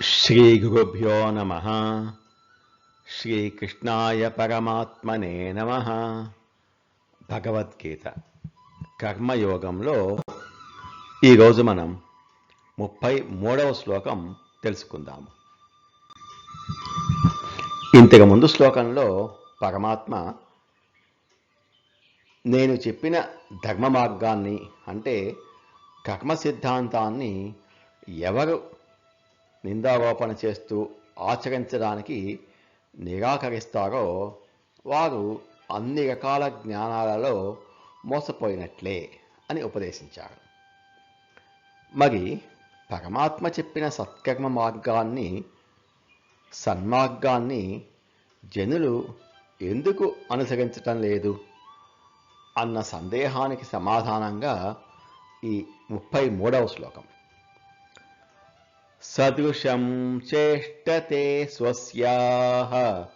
శ్రీ గురుభ్యో నమ శ్రీకృష్ణాయ పరమాత్మనే నమ భగవద్గీత కర్మయోగంలో ఈరోజు మనం ముప్పై మూడవ శ్లోకం తెలుసుకుందాము. ఇంతకు ముందు శ్లోకంలో పరమాత్మ నేను చెప్పిన ధర్మ మార్గాన్ని అంటే కర్మ సిద్ధాంతాన్ని ఎవరు నిందారోపణ చేస్తూ ఆచరించడానికి నిరాకరిస్తారో వారు అన్ని రకాల జ్ఞానాలలో మోసపోయినట్లే అని ఉపదేశించారు. మరి పరమాత్మ చెప్పిన సత్కర్మ మార్గాన్ని సన్మార్గాన్ని జనులు ఎందుకు అనుసరించటం లేదు అన్న సందేహానికి సమాధానంగా ఈ ముప్పై మూడవ శ్లోకం. సదృశం చేష్టతే స్వస్యాః.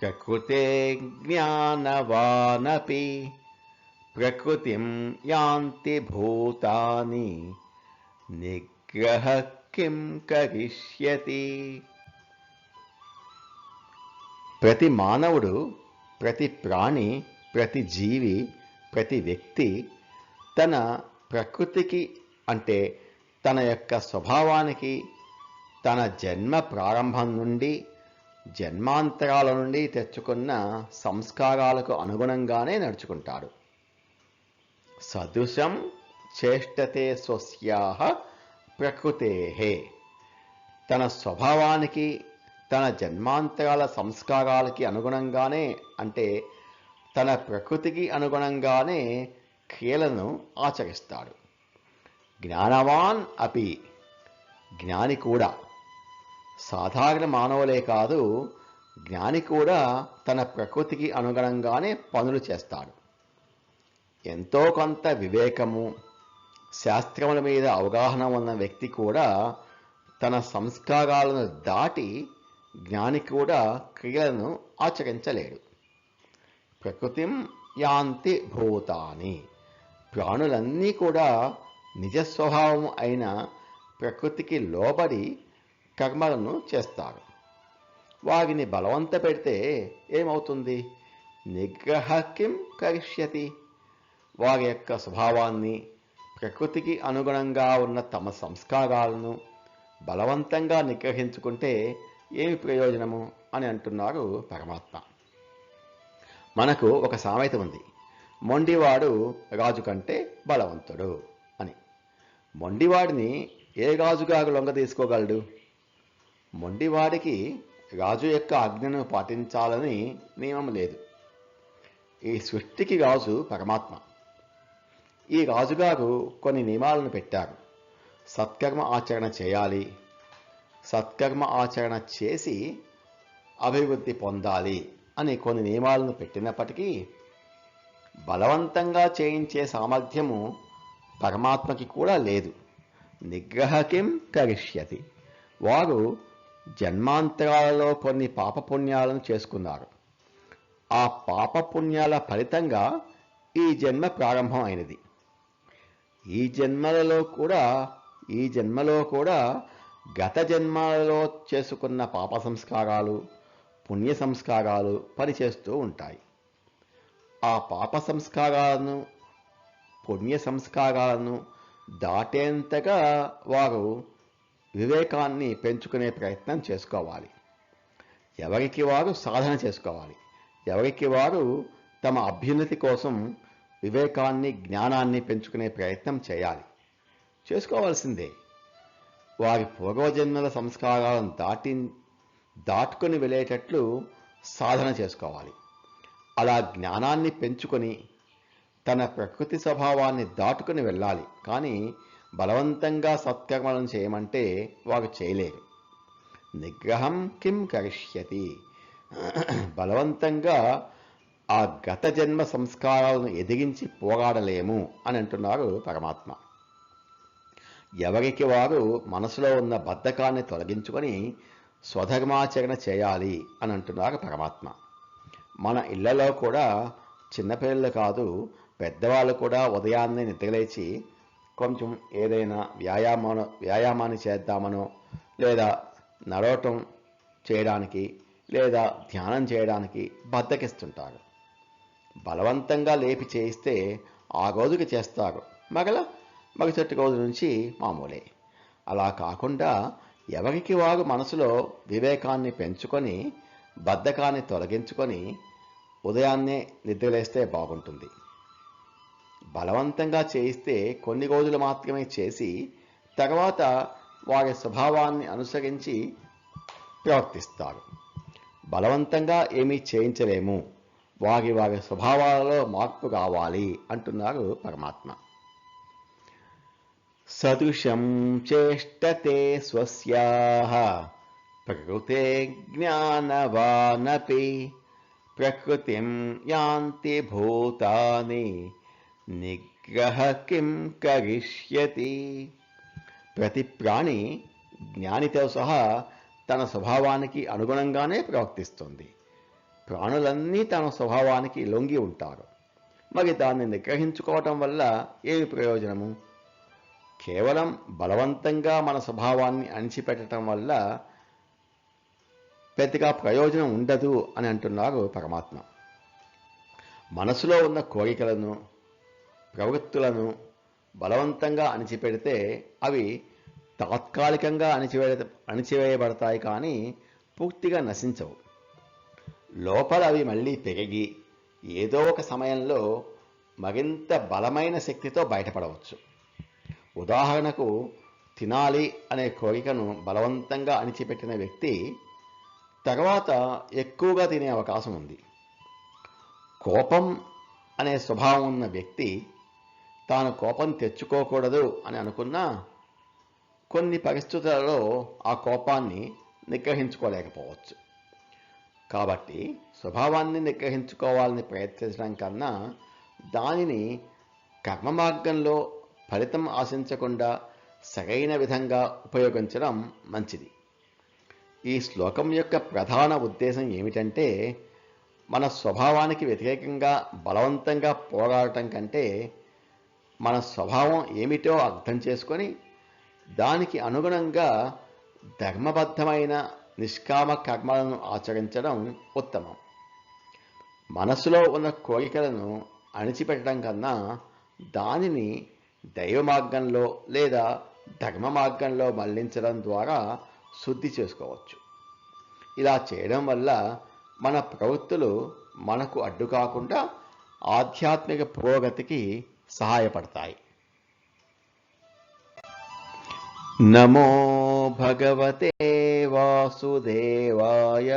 ప్రకృతే జ్ఞానవానపి ప్రకృతిం యాంతి భూతాని నిగ్రహ కిం కరిష్యతి. ప్రతి మానవుడు ప్రతి ప్రాణి ప్రతి జీవి ప్రతి వ్యక్తి తన ప్రకృతికి అంటే తన యొక్క స్వభావానికి తన జన్మ ప్రారంభం నుండి జన్మాంతరాల నుండి తెచ్చుకున్న సంస్కారాలకు అనుగుణంగానే నడుచుకుంటాడు. సదృశం చేష్టతే స్వస్యాహ ప్రకృతే. తన స్వభావానికి తన జన్మాంతరాల సంస్కారాలకి అనుగుణంగానే అంటే తన ప్రకృతికి అనుగుణంగానే క్రియలను ఆచరిస్తాడు. జ్ఞానవాన్ అపి. జ్ఞాని కూడా. సాధారణ మానవులే కాదు జ్ఞాని కూడా తన ప్రకృతికి అనుగుణంగానే పనులు చేస్తాడు. ఎంతో కొంత వివేకము శాస్త్రముల మీద అవగాహన ఉన్న వ్యక్తి కూడా తన సంస్కారాలను దాటి జ్ఞాని కూడా క్రియలను ఆచరించలేడు. ప్రకృతిం యాంతి భూతాని. ప్రాణులన్నీ కూడా నిజ స్వభావం అయిన ప్రకృతికి లోబడి కర్మలను చేస్తారు వారిని బలవంత పెడితే ఏమవుతుంది? నిగ్రహ కిం కరిష్యతి. వారి యొక్క స్వభావాన్ని ప్రకృతికి అనుగుణంగా ఉన్న తమ సంస్కారాలను బలవంతంగా నిగ్రహించుకుంటే ఏమి ప్రయోజనము అని అంటున్నారు పరమాత్మ. మనకు ఒక సామెత ఉంది. మొండివాడు రాజు కంటే బలవంతుడు. మొండివాడిని ఏ రాజుగారు లొంగ తీసుకోగలడు? మొండివాడికి రాజు యొక్క ఆజ్ఞను పాటించాలని నియమం లేదు. ఈ సృష్టికి రాజు పరమాత్మ. ఈ రాజుగారు కొన్ని నియమాలను పెట్టారు. సత్కర్మ ఆచరణ చేయాలి. సత్కర్మ ఆచరణ చేసి అభివృద్ధి పొందాలి అని కొన్ని నియమాలను పెట్టినప్పటికీ బలవంతంగా చేయించే సామర్థ్యము పరమాత్మకి కూడా లేదు. నిగ్రహకిం కరిష్యతి. వారు జన్మాంతరాలలో కొన్ని పాపపుణ్యాలను చేసుకున్నారు. ఆ పాపపుణ్యాల ఫలితంగా ఈ జన్మ ప్రారంభం అయినది ఈ జన్మలలో కూడా ఈ జన్మలో కూడా గత జన్మలలో చేసుకున్న పాప సంస్కారాలు పుణ్య సంస్కారాలు పనిచేస్తూ ఉంటాయి. ఆ పాప సంస్కారాలను పుణ్య సంస్కారాలను దాటేంతగా వారు వివేకాన్ని పెంచుకునే ప్రయత్నం చేసుకోవాలి. ఎవరికి వారు సాధన చేసుకోవాలి. ఎవరికి వారు తమ అభ్యున్నతి కోసం వివేకాన్ని జ్ఞానాన్ని పెంచుకునే ప్రయత్నం చేయాలి. చేసుకోవాల్సిందే. వారి పూర్వజన్మల సంస్కారాలను దాటి దాటుకొని వెళ్ళేటట్లు సాధన చేసుకోవాలి. అలా జ్ఞానాన్ని పెంచుకొని తన ప్రకృతి స్వభావాన్ని దాటుకుని వెళ్ళాలి. కానీ బలవంతంగా సత్కర్మలను చేయమంటే వారు చేయలేరు. నిగ్రహం కిం కరిష్యతి. బలవంతంగా ఆ గత జన్మ సంస్కారాలను ఎదిరించి పోరాడలేము అని అంటున్నారు పరమాత్మ. ఎవరికి వారు మనసులో ఉన్న బద్ధకాన్ని తొలగించుకొని స్వధర్మాచరణ చేయాలి అని అంటున్నారు పరమాత్మ. మన ఇళ్ళలో కూడా చిన్నపిల్లలు కాదు పెద్దవాళ్ళు కూడా ఉదయాన్నే నిద్రలేచి కొంచెం ఏదైనా వ్యాయామం వ్యాయామాన్ని చేద్దామనో లేదా నడవటం చేయడానికి లేదా ధ్యానం చేయడానికి బద్దకిస్తుంటారు. బలవంతంగా లేపి చేయిస్తే ఆ రోజుకి చేస్తారు. మగల మగచెట్టు రోజు నుంచి మామూలే. అలా కాకుండా ఎవరికి వారు మనసులో వివేకాన్ని పెంచుకొని బద్ధకాన్ని తొలగించుకొని ఉదయాన్నే నిద్రలేస్తే బాగుంటుంది. బలవంతంగా చేయిస్తే కొన్ని రోజులు మాత్రమే చేసి తర్వాత వారి స్వభావాన్ని అనుసరించి ప్రవర్తిస్తారు. బలవంతంగా ఏమీ చేయించలేము. వారి వారి స్వభావాలలో మార్పు కావాలి అంటున్నారు పరమాత్మ. సదృశం చేష్టతే స్వస్యా ప్రకృతే జ్ఞానవానపి ప్రకృతిం యాంతి భూతాని నిగ్రహ కిం కరిష్యతి ప్రతి ప్రాణి జ్ఞానితో సహా తన స్వభావానికి అనుగుణంగానే ప్రవర్తిస్తుంది. ప్రాణులన్నీ తన స్వభావానికి లొంగి ఉంటారు. మరి దాన్ని నిగ్రహించుకోవటం వల్ల ఏమి ప్రయోజనము? కేవలం బలవంతంగా మన స్వభావాన్ని అణిచిపెట్టడం వల్ల పెద్దగా ప్రయోజనం ఉండదు అని అంటున్నారు పరమాత్మ. మనసులో ఉన్న కోరికలను ప్రవృత్తులను బలవంతంగా అణిచిపెడితే అవి తాత్కాలికంగా అణిచివే అణిచివేయబడతాయి కానీ పూర్తిగా నశించవు. లోపల అవి మళ్ళీ పెరిగి ఏదో ఒక సమయంలో మరింత బలమైన శక్తితో బయటపడవచ్చు. ఉదాహరణకు తినాలి అనే కోరికను బలవంతంగా అణిచిపెట్టిన వ్యక్తి తర్వాత ఎక్కువగా తినే అవకాశం ఉంది. కోపం అనే స్వభావం ఉన్న వ్యక్తి తాను కోపం తెచ్చుకోకూడదు అని అనుకున్నా కొన్ని పరిస్థితులలో ఆ కోపాన్ని నిగ్రహించుకోలేకపోవచ్చు. కాబట్టి స్వభావాన్ని నిగ్రహించుకోవాలని ప్రయత్నించడం కన్నా దానిని కర్మ మార్గంలో ఫలితం ఆశించకుండా సరైన విధంగా ఉపయోగించడం మంచిది. ఈ శ్లోకం యొక్క ప్రధాన ఉద్దేశం ఏమిటంటే మన స్వభావానికి వ్యతిరేకంగా బలవంతంగా పోరాడటం కంటే మన స్వభావం ఏమిటో అర్థం చేసుకొని దానికి అనుగుణంగా ధర్మబద్ధమైన నిష్కామ కర్మలను ఆచరించడం ఉత్తమం. మనసులో ఉన్న కోరికలను అణిచిపెట్టడం కన్నా దానిని దైవ మార్గంలో లేదా ధర్మ మార్గంలో మళ్ళించడం ద్వారా శుద్ధి చేసుకోవచ్చు. ఇలా చేయడం వల్ల మన ప్రవృత్తులు మనకు అడ్డు కాకుండా ఆధ్యాత్మిక పురోగతికి సహాయపడతాయి. నమో భగవతే వాసుదేవాయ.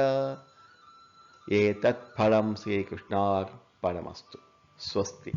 ఏతత్ఫలం శ్రీకృష్ణార్పణమస్తు. స్వస్తి.